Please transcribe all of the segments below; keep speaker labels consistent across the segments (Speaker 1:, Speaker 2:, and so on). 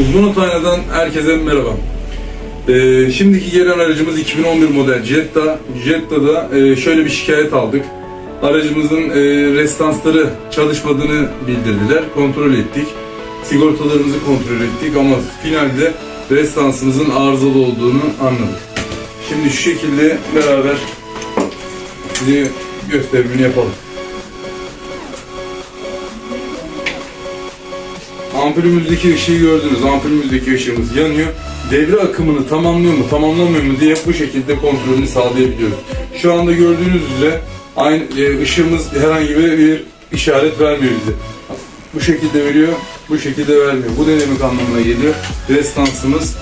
Speaker 1: Uzman Otoynadan herkese merhaba. Ee, şimdiki gelen aracımız 2011 model Jetta. Jetta'da e, şöyle bir şikayet aldık. Aracımızın e, restansları çalışmadığını bildirdiler. Kontrol ettik. Sigortalarımızı kontrol ettik ama finalde restansımızın arızalı olduğunu anladık. Şimdi şu şekilde beraber size gösterimini yapalım. Ampulümüzdeki ışığı gördünüz. Ampulümüzdeki ışığımız yanıyor. Devre akımını tamamlıyor mu, tamamlamıyor mu diye bu şekilde kontrolünü sağlayabiliyoruz. Şu anda gördüğünüz üzere aynı e, ışığımız herhangi bir, işaret vermiyor bize. Bu şekilde veriyor, bu şekilde vermiyor. Bu demek anlamına geliyor? Restansımız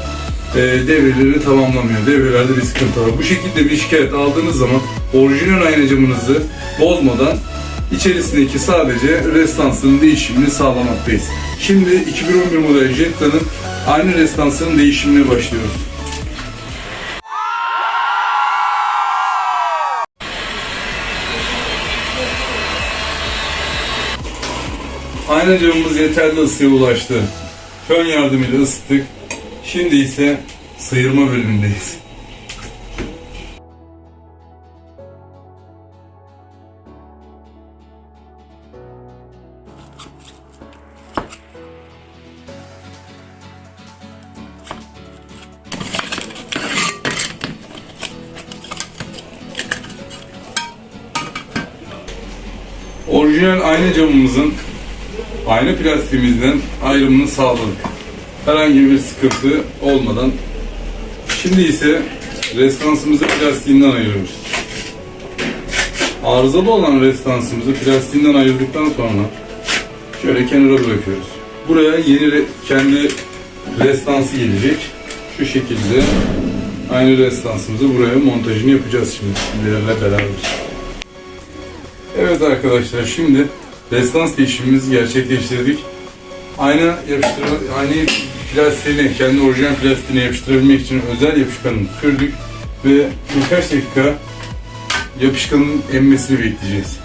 Speaker 1: e, devreleri tamamlamıyor. Devrelerde bir sıkıntı var. Bu şekilde bir şikayet aldığınız zaman orijinal aynacımınızı bozmadan içerisindeki sadece restansının değişimini sağlamaktayız. Şimdi 2011 model Jetta'nın aynı restansının değişimine başlıyoruz. Ayna camımız yeterli ısıya ulaştı. Fön yardımıyla ısıttık. Şimdi ise sıyırma bölümündeyiz. Orijinal ayna camımızın ayna plastiğimizden ayrımını sağladık. Herhangi bir sıkıntı olmadan. Şimdi ise restansımızı plastiğinden ayırıyoruz. Arızalı olan restansımızı plastiğinden ayırdıktan sonra şöyle kenara bırakıyoruz. Buraya yeni re- kendi restansı gelecek. Şu şekilde aynı restansımızı buraya montajını yapacağız şimdi sizlerle beraber. Evet arkadaşlar şimdi restans değişimimizi gerçekleştirdik. Ayna yapıştırma, aynayı plastiğine, kendi orijinal plastiğine yapıştırabilmek için özel yapışkanını sürdük ve birkaç dakika yapışkanın emmesini bekleyeceğiz.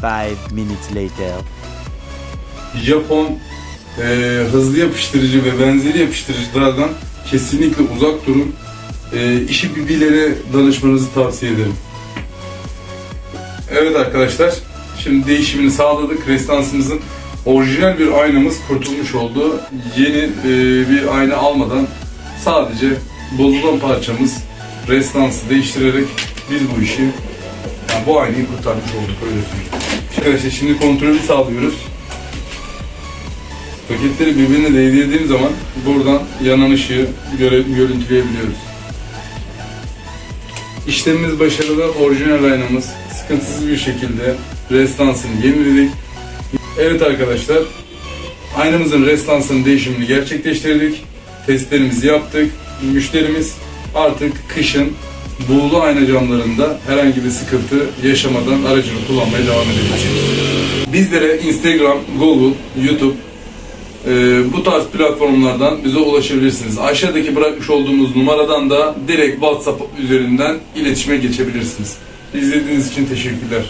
Speaker 2: Five minutes later.
Speaker 1: Japon e, hızlı yapıştırıcı ve benzeri yapıştırıcılardan kesinlikle uzak durun. E, işi bilgilere danışmanızı tavsiye ederim. Evet arkadaşlar, şimdi değişimini sağladık. Restansımızın orijinal bir aynamız kurtulmuş oldu. Yeni e, bir ayna almadan sadece bozulan parçamız restansı değiştirerek biz bu işi, yani bu aynayı kurtarmış olduk öyle söyleyeyim. Arkadaşlar şimdi kontrolü sağlıyoruz. Paketleri birbirine değdirdiğim zaman buradan yanan ışığı göre, görüntüleyebiliyoruz. İşlemimiz başarılı, orijinal aynamız sıkıntısız bir şekilde restansını yeniledik. Evet arkadaşlar, aynamızın restansının değişimini gerçekleştirdik. Testlerimizi yaptık. Müşterimiz artık kışın buğulu ayna camlarında herhangi bir sıkıntı yaşamadan aracını kullanmaya devam edebilecek. Bizlere Instagram, Google, YouTube e, bu tarz platformlardan bize ulaşabilirsiniz. Aşağıdaki bırakmış olduğumuz numaradan da direkt WhatsApp üzerinden iletişime geçebilirsiniz. İzlediğiniz için teşekkürler.